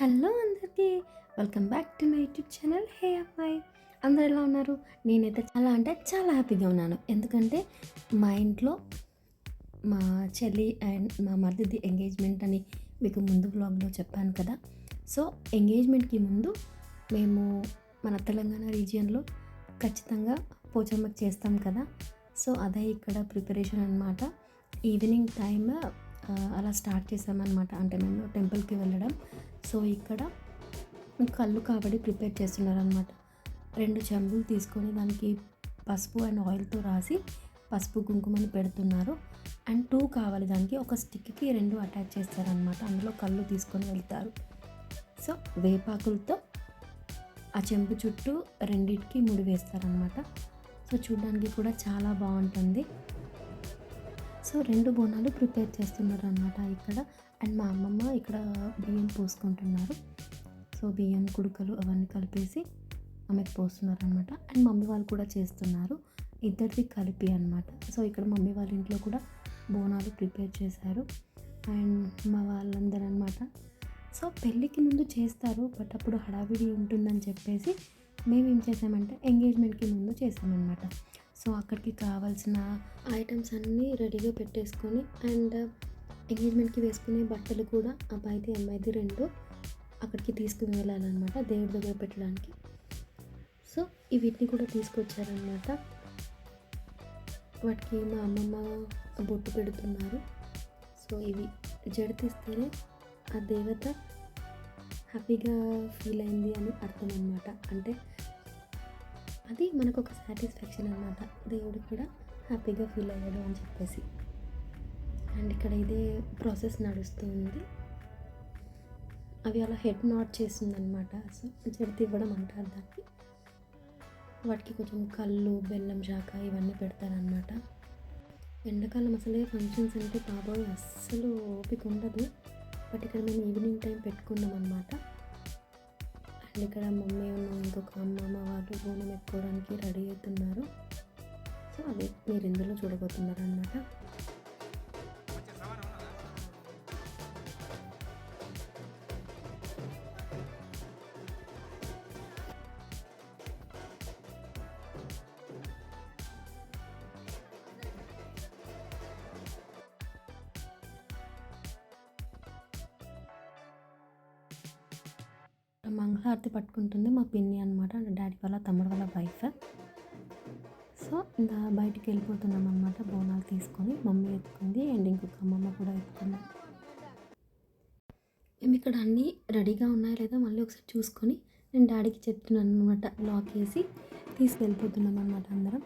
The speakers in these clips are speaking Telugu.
హలో అందరికీ welcome back to my YouTube channel. Hey అమ్మాయి అందరు ఎలా ఉన్నారు? నేనైతే చాలా అంటే చాలా హ్యాపీగా ఉన్నాను. ఎందుకంటే మా ఇంట్లో మా చెల్లి అండ్ మా మరిది ఎంగేజ్మెంట్ అని మీకు ముందు బ్లాగ్లో చెప్పాను కదా. సో ఎంగేజ్మెంట్కి ముందు మేము మన తెలంగాణ రీజియన్లో ఖచ్చితంగా పోచమ్మకి చేస్తాం కదా. సో అదే ఇక్కడ ప్రిపరేషన్ అనమాట ఈవినింగ్ టైమ్ అలా స్టార్ట్ చేసామన్నమాట అంటే మేము టెంపుల్కి వెళ్ళడం. సో ఇక్కడ కళ్ళు కాబట్టి ప్రిపేర్ చేస్తున్నారనమాట రెండు చెంబులు తీసుకొని దానికి పసుపు అండ్ ఆయిల్తో రాసి పసుపు కుంకుమని పెడుతున్నారు. అండ్ టూ కావాలి దానికి. ఒక స్టిక్కి రెండు అటాచ్ చేస్తారనమాట అందులో కళ్ళు తీసుకొని వెళ్తారు. సో వేపాకులతో ఆ చెంబు చుట్టూ రెండింటికి ముడి వేస్తారనమాట సో చూడడానికి కూడా చాలా బాగుంటుంది. సో రెండు బోనాలు ప్రిపేర్ చేస్తున్నారు అనమాట ఇక్కడ. అండ్ మా అమ్మమ్మ ఇక్కడ బియ్యం పోసుకుంటున్నారు. సో బియ్యం కుడుకలు అవన్నీ కలిపేసి ఆమెకు పోస్తున్నారు అనమాట అండ్ మమ్మీ వాళ్ళు కూడా చేస్తున్నారు. ఇద్దరిది కలిపి అనమాట సో ఇక్కడ మమ్మీ వాళ్ళ ఇంట్లో కూడా బోనాలు ప్రిపేర్ చేశారు. అండ్ మా వాళ్ళందరూ అనమాట సో పెళ్ళికి ముందు చేస్తారు బట్ అప్పుడు హడావిడి ఉంటుందని చెప్పేసి మేము ఏం చేసామంటే ఎంగేజ్మెంట్కి ముందు చేసామన్నమాట. సో అక్కడికి కావాల్సిన ఐటమ్స్ అన్నీ రెడీగా పెట్టేసుకొని అండ్ ఎంగేజ్మెంట్కి వేసుకునే బట్టలు కూడా అబ్బాయిది అమ్మాయిది రెండు అక్కడికి తీసుకుని వెళ్ళాలన్నమాట దేవుడి దగ్గర పెట్టడానికి. సో వీటిని కూడా తీసుకొచ్చారనమాట వాటికి మా అమ్మమ్మ బొట్టు పెడుతున్నారు. సో ఇవి జడితిస్తేనే ఆ దేవత హ్యాపీగా ఫీల్ అయింది అని అర్థం అనమాట అంటే అది మనకు ఒక సాటిస్ఫాక్షన్ అనమాట దేవుడు కూడా హ్యాపీగా ఫీల్ అయ్యాడు అని చెప్పేసి. అండ్ ఇక్కడ ఇదే ప్రాసెస్ నడుస్తూ ఉంది. అవి అలా హెడ్ నాట్ చేసిందనమాట సో జడితి ఇవ్వడం అంటారు దాన్ని. వాటికి కొంచెం కళ్ళు బెల్లం శాఖ ఇవన్నీ పెడతారనమాట ఎండాకాలం అసలే ఫంక్షన్స్ అంటే బాబోయ్ అస్సలు ఓపిక ఉండదు. బట్ ఇక్కడ మేము ఈవినింగ్ టైం పెట్టుకున్నాం అనమాట అండ్ ఇక్కడ మమ్మీ ఉన్న ఇంకొక అమ్మమ్మ వాళ్ళు బోనం ఎత్తుకోవడానికి రెడీ అవుతున్నారు. సో అది మీరు ఇందులో చూడబోతున్నారు మంగళారతి మంగళహారతి పట్టుకుంటుంది మా పిన్ని అనమాట డాడీ వాళ్ళ తమ్ముడు వాళ్ళ వైఫ్. సో ఇంకా బయటికి వెళ్ళిపోతున్నాం అనమాట బోనాలు తీసుకొని మమ్మీ ఎత్తుకుంది అండ్ ఇంకొక అమ్మమ్మ కూడా ఎత్తుకుంది. మేము ఇక్కడ అన్నీ రెడీగా ఉన్నాయో లేదా మళ్ళీ ఒకసారి చూసుకొని నేను డాడీకి చెప్తున్నాను అనమాట లాక్ వేసి తీసుకెళ్ళిపోతున్నాం అనమాట అందరం.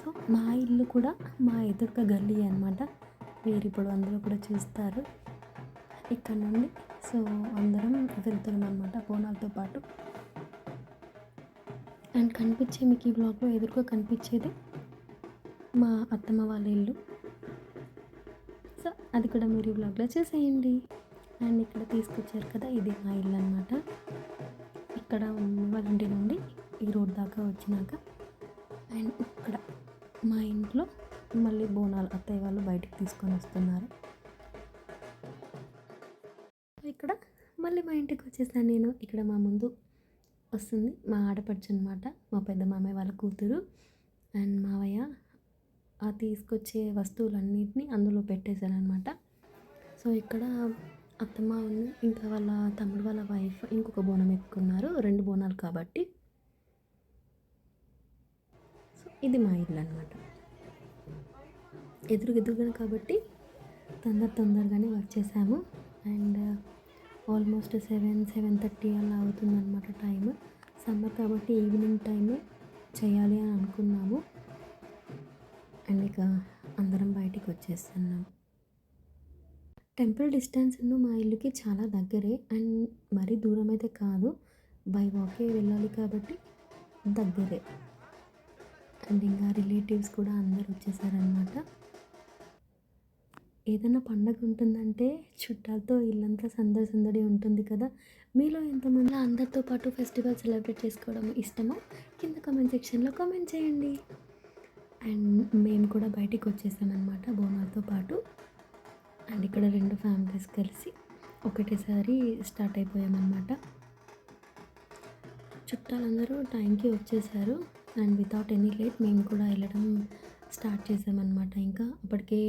సో మా ఇల్లు కూడా మా ఎదురుగా గల్లీ అనమాట మీరు ఇప్పుడు అందరూ కూడా చూస్తారు. ఇక్కడ నుండి. సో అందరం వెళ్తున్నాం అనమాట బోనాలతో పాటు. అండ్ కనిపించే మీకు ఈ బ్లాగ్లో ఎదురుగా కనిపించేది మా అత్తమ్మ వాళ్ళ ఇల్లు. సో అది కూడా మీరు ఈ బ్లాగ్లో చూసేయండి. అండ్ ఇక్కడ తీసుకొచ్చారు కదా ఇది మా ఇల్లు అనమాట ఇక్కడ వాళ్ళ ఇంటి నుండి ఈ రోడ్ దాకా వచ్చినాక. అండ్ ఇక్కడ మా ఇంట్లో మళ్ళీ బోనాలు అత్తయ్య వాళ్ళు బయటికి తీసుకొని వస్తున్నారు. మళ్ళీ మా ఇంటికి వచ్చేసాను నేను ఇక్కడ మా ముందు వస్తుంది మా ఆడపడుచు అనమాట మా పెద్ద మామయ్య వాళ్ళ కూతురు అండ్ మావయ్య. ఆ తీసుకొచ్చే వస్తువులన్నింటినీ అందులో పెట్టేశారనమాట సో ఇక్కడ అత్తమ్మ ఉంది ఇంకా వాళ్ళ తమ్ముడు వాళ్ళ వైఫ్ ఇంకొక బోనం ఎక్కున్నారు రెండు బోనాలు కాబట్టి. సో ఇది మా ఇల్లు అనమాట ఎదురు ఎదురుగానే కాబట్టి తొందర తొందరగానే వచ్చేసాము and almost seven seven thirty అలా అవుతుందన్నమాట టైం సమ్మర్ కాబట్టి ఈవినింగ్ టైమే చేయాలి అని అనుకున్నాము. అండ్ ఇక అందరం బయటికి వచ్చేస్తున్నాం. టెంపుల్ డిస్టెన్స్ మా ఇల్లుకి చాలా దగ్గరే అండ్ మరీ దూరం అయితే కాదు. బై వాకే వెళ్ళాలి కాబట్టి దగ్గరే. అండ్ ఇంకా రిలేటివ్స్ కూడా అందరు వచ్చేసారనమాట ఏదైనా పండగ ఉంటుందంటే చుట్టాలతో ఇల్లంతా సందడి సందడి ఉంటుంది కదా. మీలో ఎంతమంది అందరితో పాటు ఫెస్టివల్ సెలబ్రేట్ చేసుకోవడం ఇష్టమో? కింద కామెంట్ సెక్షన్లో కామెంట్ చేయండి. అండ్ మేము కూడా బయటికి వచ్చేసామన్నమాట బోనాలతో పాటు. అండ్ ఇక్కడ రెండు ఫ్యామిలీస్ కలిసి ఒకటేసారి స్టార్ట్ అయిపోయామన్నమాట. చుట్టాలందరూ టైంకి వచ్చేసారు. అండ్ వితౌట్ ఎనీ లేట్ మేము కూడా వెళ్ళడం స్టార్ట్ చేసామన్నమాట. ఇంకా అప్పటికే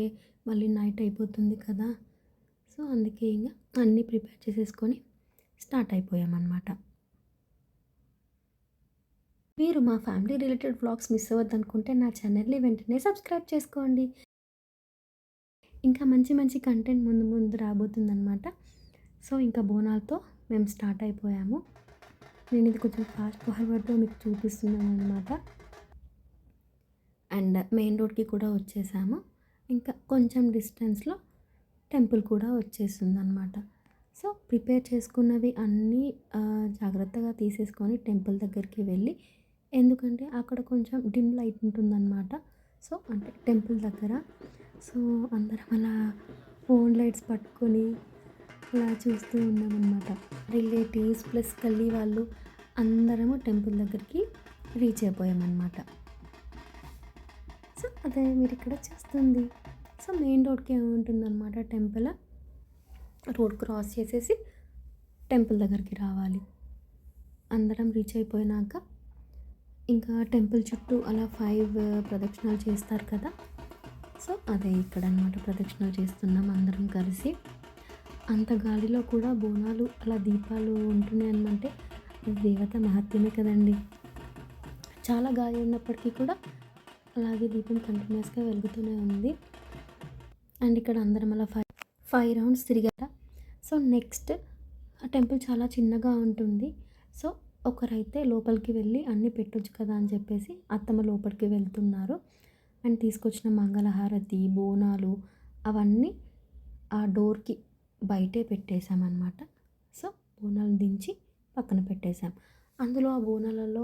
మళ్ళీ నైట్ అయిపోతుంది కదా. సో అందుకే ఇంకా అన్నీ ప్రిపేర్ చేసేసుకొని స్టార్ట్ అయిపోయామన్నమాట. మీరు మా ఫ్యామిలీ రిలేటెడ్ వ్లాగ్స్ మిస్ అవ్వద్దు అనుకుంటే నా ఛానల్ని వెంటనే సబ్స్క్రైబ్ చేసుకోండి. ఇంకా మంచి మంచి కంటెంట్ ముందు ముందు రాబోతుందన్నమాట. సో ఇంకా బోనాలతో మేము స్టార్ట్ అయిపోయాము. నేను ఇది కొంచెం ఫాస్ట్ ఫార్వర్డ్తో మీకు చూపిస్తున్నాను అనమాట అండ్ మెయిన్ రోడ్కి కూడా వచ్చేసాము. ఇంకా కొంచెం డిస్టెన్స్లో టెంపుల్ కూడా వచ్చేస్తుంది అనమాట సో ప్రిపేర్ చేసుకున్నవి అన్నీ జాగ్రత్తగా తీసేసుకొని టెంపుల్ దగ్గరికి వెళ్ళి ఎందుకంటే అక్కడ కొంచెం డిమ్ లైట్ ఉంటుందన్నమాట సో అంటే టెంపుల్ దగ్గర. సో అందరం అలా ఫోన్ లైట్స్ పట్టుకొని అలా చూస్తూ ఉన్నామన్నమాట రిలేటివ్స్ ప్లస్ కళ్ళీ వాళ్ళు అందరము టెంపుల్ దగ్గరికి రీచ్ అయిపోయామన్నమాట అదే మీరు ఇక్కడ చేస్తుంది. సో మెయిన్ రోడ్కి ఏముంటుందన్నమాట? టెంపుల్. రోడ్ క్రాస్ చేసేసి టెంపుల్ దగ్గరికి రావాలి. అందరం రీచ్ అయిపోయినాక ఇంకా టెంపుల్ చుట్టూ అలా ఫైవ్ ప్రదక్షిణాలు చేస్తారు కదా? సో అదే ఇక్కడ అనమాట ప్రదక్షిణాలు చేస్తున్నాం అందరం కలిసి. అంత గాలిలో కూడా బోనాలు అలా దీపాలు ఉంటున్నాయి అనమంటే దేవత మహత్యమే కదండి. చాలా గాలి ఉన్నప్పటికీ కూడా అలాగే దీపం కంటిన్యూస్గా వెలుగుతూనే ఉంది. అండ్ ఇక్కడ అందరం అలా ఫైవ్ ఫైవ్ రౌండ్స్ తిరిగాట. సో నెక్స్ట్ ఆ టెంపుల్ చాలా చిన్నగా ఉంటుంది. సో ఒకరైతే లోపలికి వెళ్ళి అన్నీ పెట్టొచ్చు కదా అని చెప్పేసి అత్తమ్మ లోపలికి వెళ్తున్నారు. అండ్ తీసుకొచ్చిన మంగళహారతి బోనాలు అవన్నీ ఆ డోర్కి బయటే పెట్టేశామన్నమాట. సో బోనాలు దించి పక్కన పెట్టేశాం. అందులో ఆ బోనాలలో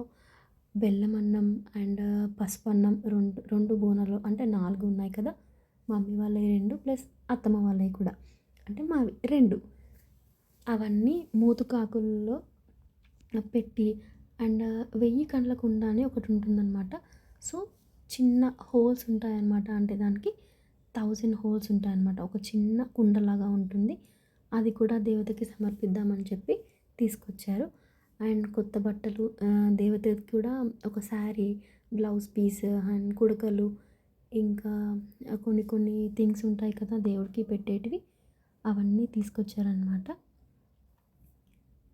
బెల్లం అన్నం అండ్ పసుపు అన్నం రెండు రెండు బోనాలు అంటే నాలుగు ఉన్నాయి కదా. మమ్మీ వాళ్ళవి రెండు ప్లస్ అత్తమ్మ వాళ్ళవి కూడా. అంటే మావి రెండు. అవన్నీ మూతుకాకుల్లో పెట్టి అండ్ వెయ్యి కండ్లకుండా అని ఒకటి ఉంటుందన్నమాట. సో చిన్న హోల్స్ ఉంటాయన్నమాట. అంటే దానికి థౌజండ్ హోల్స్ ఉంటాయన్నమాట. ఒక చిన్న కుండలాగా ఉంటుంది. అది కూడా దేవతకి సమర్పిద్దామని చెప్పి తీసుకొచ్చారు. అండ్ కొత్త బట్టలు ఆ, దేవతకి కూడా ఒక శారీ బ్లౌజ్ పీస్ అండ్ కుడకలు ఇంకా కొన్ని కొన్ని థింగ్స్ ఉంటాయి కదా దేవుడికి పెట్టేటివి అవన్నీ తీసుకొచ్చారనమాట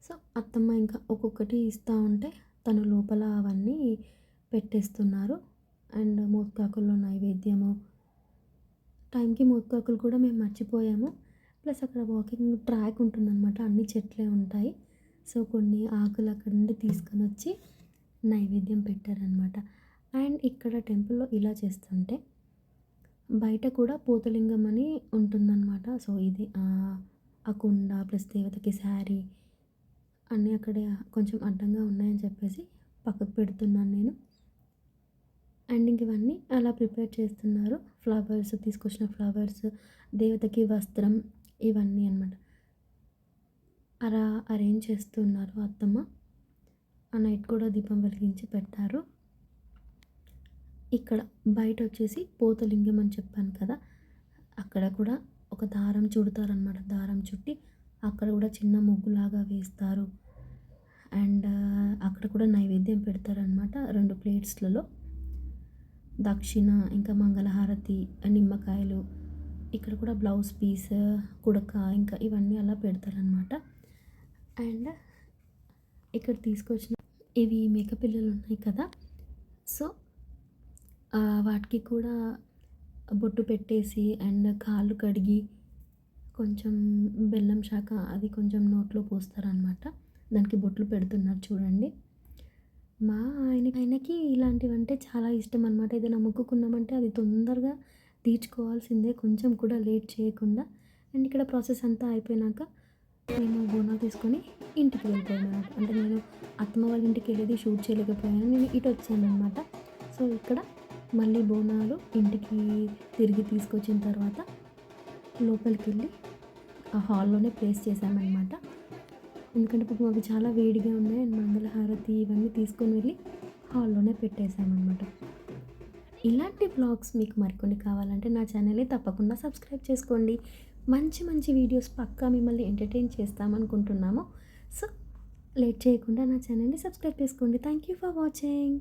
సో అత్తమ్మ ఇంకా ఒక్కొక్కటి ఇస్తూ ఉంటే తను లోపల అవన్నీ పెట్టేస్తున్నారు. అండ్ మోత్కాకుల్లో నైవేద్యము టైంకి మోత్కాకులు కూడా మేము మర్చిపోయాము. ప్లస్ అక్కడ వాకింగ్ ట్రాక్ ఉంటుందన్నమాట అన్ని చెట్లే ఉంటాయి. సో కొన్ని ఆకులు అక్కడ నుండి తీసుకొని వచ్చి నైవేద్యం పెట్టారనమాట అండ్ ఇక్కడ టెంపుల్లో ఇలా చేస్తుంటే బయట కూడా పూతలింగం అని ఉంటుందన్నమాట. సో ఇది ఆ, కుండ ప్లస్ దేవతకి శారీ అన్నీ అక్కడే కొంచెం అడ్డంగా ఉన్నాయని చెప్పేసి పక్కకు పెడుతున్నాను నేను. అండ్ ఇంక ఇవన్నీ అలా ప్రిపేర్ చేస్తున్నారు. ఫ్లవర్స్ తీసుకొచ్చిన ఫ్లవర్స్ దేవతకి వస్త్రం ఇవన్నీ అన్నమాట. అలా అరేంజ్ చేస్తున్నారు అత్తమ్మ? ఆ నైట్ కూడా దీపం వెలిగించి పెట్టారు. ఇక్కడ బయట వచ్చేసి పోతలింగం అని చెప్పాను కదా అక్కడ కూడా ఒక దారం చుడతారనమాట దారం చుట్టి అక్కడ కూడా చిన్న ముగ్గులాగా వేస్తారు. అండ్ అక్కడ కూడా నైవేద్యం పెడతారనమాట రెండు ప్లేట్స్లలో. దక్షిణ ఇంకా మంగళహారతి నిమ్మకాయలు ఇక్కడ కూడా బ్లౌజ్ పీస్ కుడక ఇంకా ఇవన్నీ అలా పెడతారనమాట అండ్ ఇక్కడ తీసుకొచ్చిన ఇవి మేకపిల్లలు ఉన్నాయి కదా. సో వాటికి కూడా బొట్టు పెట్టేసి అండ్ కాళ్ళు కడిగి కొంచెం బెల్లం శాఖ అది కొంచెం నోట్లో పోస్తారనమాట దానికి బొట్లు పెడుతున్నారు చూడండి. మా ఆయన ఆయనకి ఇలాంటివంటే చాలా ఇష్టం అనమాట ఏదైనా మొక్కుకున్నామంటే అది తొందరగా తీర్చుకోవాల్సిందే. కొంచెం కూడా లేట్ చేయకుండా. అండ్ ఇక్కడ ప్రాసెస్ అంతా అయిపోయినాక నేను బోనాలు తీసుకొని ఇంటికి వెళ్ళిపోయాను అంటే నేను అత్తమ్మ వాళ్ళ ఇంటికి వెళ్ళేది షూట్ చేయలేకపోయాను. నేను ఇటు వచ్చాను అనమాట సో ఇక్కడ మళ్ళీ బోనాలు ఇంటికి తిరిగి తీసుకొచ్చిన తర్వాత లోపలికి వెళ్ళి ఆ హాల్లోనే ప్లేస్ చేశామన్నమాట. ఎందుకంటే పాపం అవి చాలా వేడిగా ఉన్నాయి. మంగళహారతి ఇవన్నీ తీసుకొని వెళ్ళి హాల్లోనే పెట్టేశామన్నమాట. ఇలాంటి బ్లాగ్స్ మీకు మరికొన్ని కావాలంటే నా ఛానల్ని తప్పకుండా సబ్స్క్రైబ్ చేసుకోండి. మంచి మంచి వీడియోస్ పక్కా మిమ్మల్ని ఎంటర్టైన్ చేస్తామనుకుంటున్నాము. సో లేట్ చేయకుండా నా ఛానల్ని సబ్స్క్రైబ్ చేసుకోండి. Thank you for watching